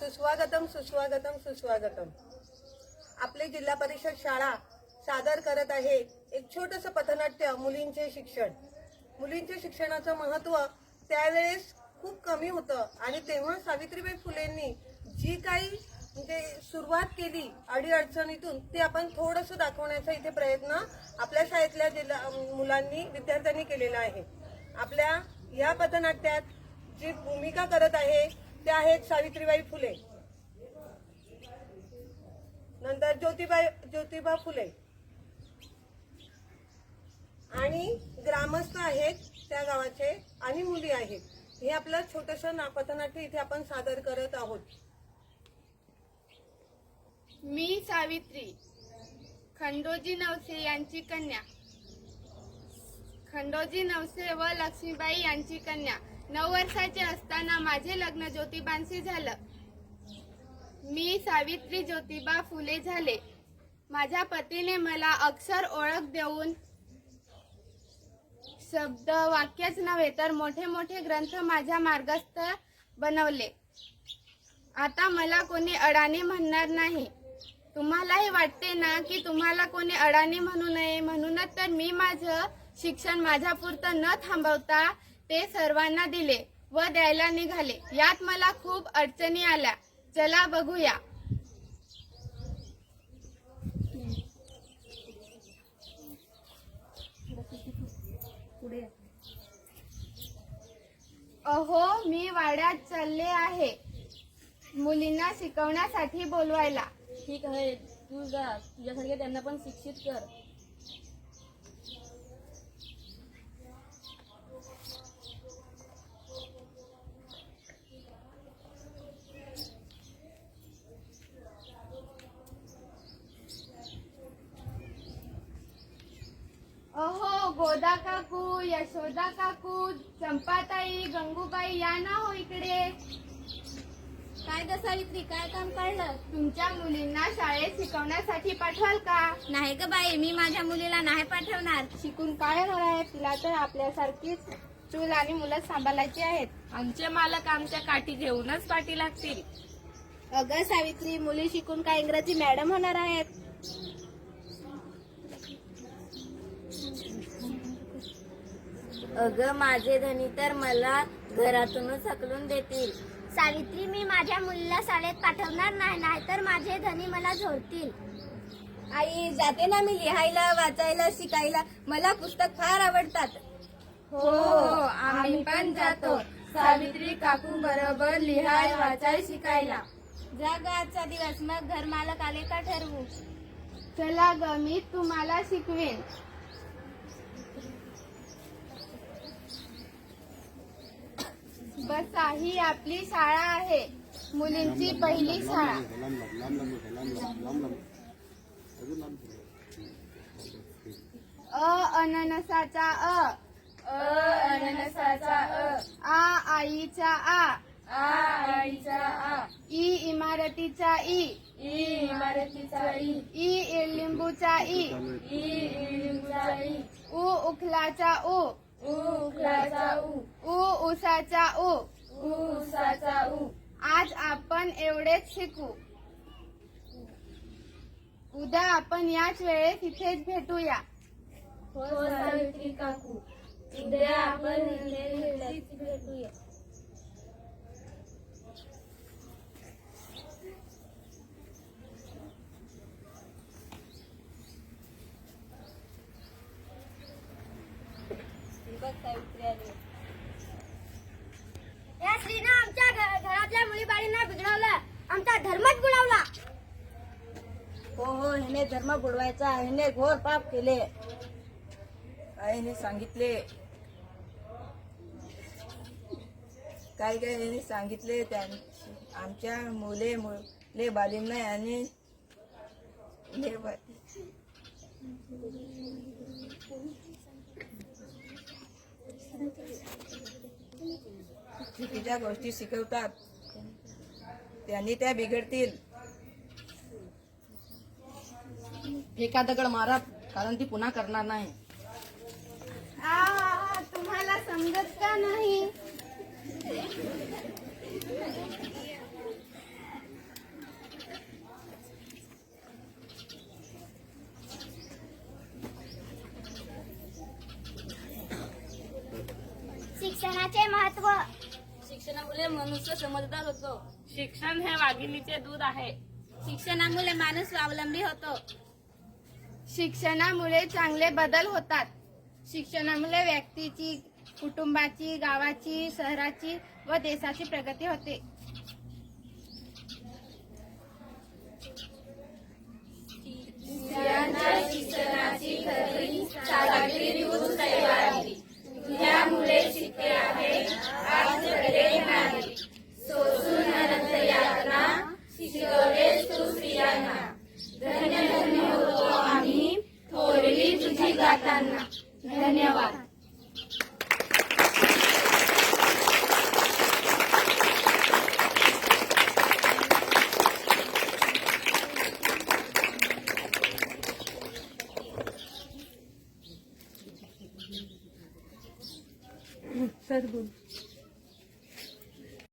सुस्वागतम सुस्वागतम सुस्वागतम. आपली जिल्हा परिषद शाळा सादर करत आहे एक छोटस पथनाट्य मुलींचे शिक्षण. मुलींचे शिक्षणाचं महत्त्व त्यावेळेस खूप कमी होतं आणि तेव्हा सावित्रीबाई फुलेंनी जी काही म्हणजे सुरुवात केली अडीअडचणीतून ते आपण थोडंसं दाखवण्याचा इथे प्रयत्न आपल्या शाळेतल्या जिल्हा मुलांनी विद्यार्थ्यांनी केलेला आहे. आपल्या या पथनाट्यात जी भूमिका करत आहे त्या आहेत सावित्रीबाई फुले. नंतर ज्योतिबाई ज्योतिबा फुले. आणि ग्रामस्थ आहेत त्या गावाचे आणि मुली आहेत. हे आपलं छोटस नापथनाट्य इथे आपण सादर करत आहोत. मी सावित्री खंडोजी नवसे यांची कन्या. खंडोजी नवसे व लक्ष्मीबाई यांची कन्या. नऊ वर्षाचे असताना माझे लग्न ज्योतिबांशी झालं. मी सावित्री ज्योतिबा फुले झाले. माझ्या पतीने मला अक्षर ओळख देऊन शब्द वाक्यच नव्हे तर मोठे मोठे ग्रंथ माझ्या मार्गस्थ बनवले. आता मला कोणी अडाणी म्हणणार नाही. तुम्हालाही वाटते ना की तुम्हाला कोणी अडाणी म्हणू नये? म्हणूनच तर मी माझं शिक्षण माझ्यापुरतं न थांबवता ते सर्वांना दिले व द्यायला निघाले. यात मला खूप अडचणी आल्या. चला बघूया. अहो मी वाड्यात चालले आहे. मुलींना शिकवण्यासाठी बोलवायला. ठीक आहे. तू जा. तुझ्यासारखे त्यांना पण शिक्षित कर. अहो गोदा काकू यशोदा काकू चंपाताई गंगूबाई या ना हो इकडे. काय ग सावित्री काय काम काढलं? तुमच्या मुलींना शाळेत शिकवण्यासाठी पाठवाल का? नाही ग बाई मी माझ्या मुलीला नाही पाठवणार. शिकून काय होणार आहे? तिला तर आपल्यासारखीच चूल आणि मुलं सांभाळायची आहेत. आमचे मालक आमच्या काठी घेऊनच पाठी लागतील. अगं सावित्री मुली शिकून काय इंग्रजी मॅडम होणार आहेत? अगं माझे धनी तर मला घरातूनच हकलून देतील. सावित्री मी माझ्या मुलीला शाळेत पाठवणार नाही नाहीतर माझे धनी मला झोडतील. आई जाते ना मी लिहायला वाचायला शिकायला. मला पुस्तक फार आवडतात. हो आम्ही पण जातो. सावित्री काकू बरोबर लिहाय वाचाय शिकायला. जा ग आजचा दिवस मग घर मालक आले का ठरवू? चला ग मी तुम्हाला शिकवेन. बसा ही आपली शाळा आहे. मुलींची पहिली शाळा. अ अननसाचा अ. अ अननसाचा अ. आ आईचा आ. आ आईचा आ. ई इमारतीचा ई. ई इमारतीचा ई. ई लिंबूचा ई. ई लिंबूचा ई. उ उखलाचा उ. उ उखलाचा उ उ. उसाचा उ. उसाचा उ. आज आपण एवढेच शिकू. उद्या आपण याच वेळेस इथेच भेटूया. हो सावित्री काकू. उद्या आपण भेटूया. घरातल्या बिघडवलं. आमचा धर्मच बुडवला. हो हो हिने धर्म बुडवायचा हिने घोर पाप केले. काय हिने सांगितले. काय काय हिने सांगितले? आमच्या मुले मुले बालींना आणि चुकीच्या गोष्टी शिकवतात. त्यांनी त्या बिघडतील. फेका दगड मारा कारण ती पुन्हा करणार नाही. तुम्हाला समजत का नाही? शिक्षणाचे महत्त्व शिक्षणामुळे मनुष्य समजदार होतो. शिक्षण हे वाघिणीचे दूध आहे. शिक्षणामुळे माणूस स्वावलंबी होतो. शिक्षणामुळे चांगले बदल होतात. शिक्षणामुळे व्यक्तीची कुटुंबाची गावाची शहराची व देशाची प्रगती होते. जाताना धन्यवाद. सर बोल.